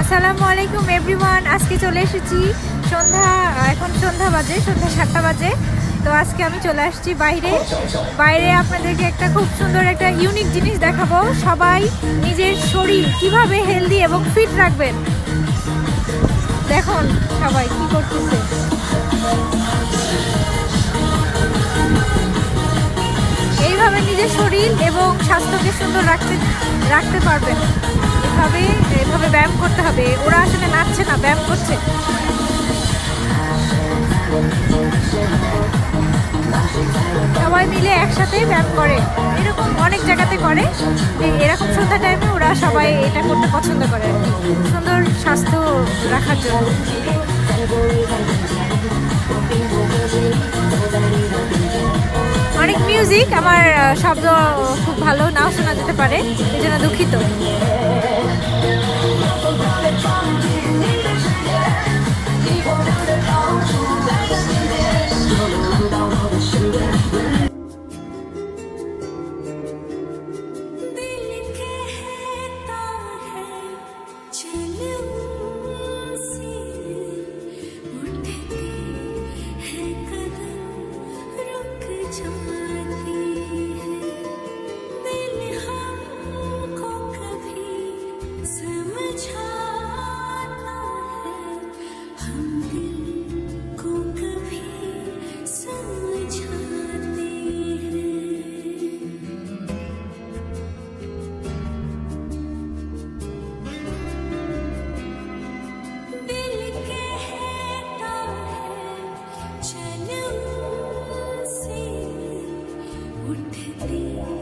আসসালামু আলাইকুম এভরিওয়ান আজকে চলে এসেছি সন্ধ্যা, এখন সন্ধ্যা বাজে, সন্ধ্যা সাতটা বাজে। তো আজকে আমি চলে আসছি বাইরে। বাইরে আপনাদেরকে একটা খুব সুন্দর একটা ইউনিক জিনিস দেখাবো। সবাই নিজের শরীর কীভাবে হেলদি এবং ফিট রাখবেন। দেখুন সবাই কি করতেছে। এইভাবে নিজের শরীর এবং স্বাস্থ্যকে সুন্দর রাখতে রাখতে পারবেন। এভাবে ব্যায়াম করতে হবে। ওরা আসলে নাচছে না, ব্যায়াম করছে। সবাই মিলে একসাথে ব্যায়াম করে। এরকম অনেক জায়গাতে করে এরকম সন্ধ্যা টাইমে ওরা সবাই এটা করতে পছন্দ করে সুন্দর স্বাস্থ্য রাখার জন্য। অনেক মিউজিক আমার শব্দ খুব ভালো নাও শোনা যেতে পারে, এই জন্য দুঃখিত। 就 উঠতে